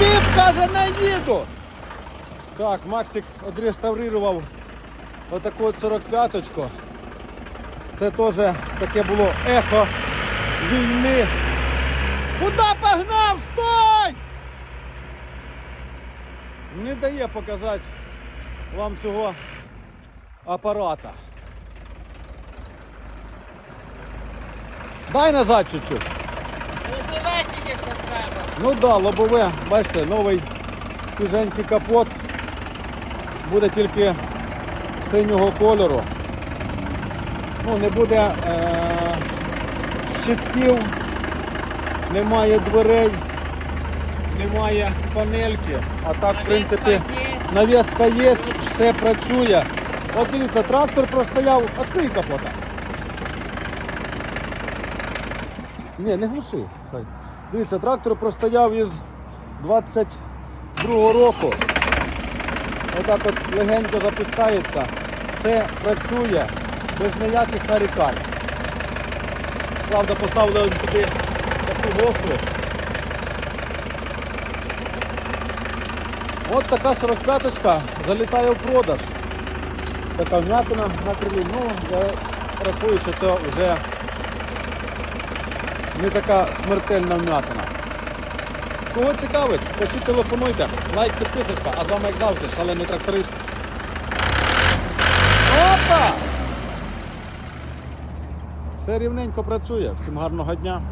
Піп каже, не їду. Так, Максик відреставрував отаку от 45-очку. Це теж таке було ехо війни. Куди погнав? Стой! Не дає показати вам цього апарата. Дай назад чуть-чуть. Лобове тільки що треба. Ну да, лобове, бачите, новий свіженький капот. Буде тільки синього кольору. Ну, не буде е- щитків, немає дверей, немає панельки. А так, в принципі, навіска є, все працює. От дивіться, трактор простояв, відкрий капота. Ні, не глуши. Хай. Дивіться, трактор простояв із 22-го року. Отак от легенько запускається, все працює без ніяких нарікань. Правда, поставили туди таку гофру. От така 45-очка залітає в продаж. Така вмятина на крилі. Ну, я рахую, що це вже не така смертельна вмятина. Кого цікавить, пишіть, телефонуйте, лайк, підписочка, а з вами як завжди, шалений тракторист. Опа! Все рівненько працює. Всім гарного дня.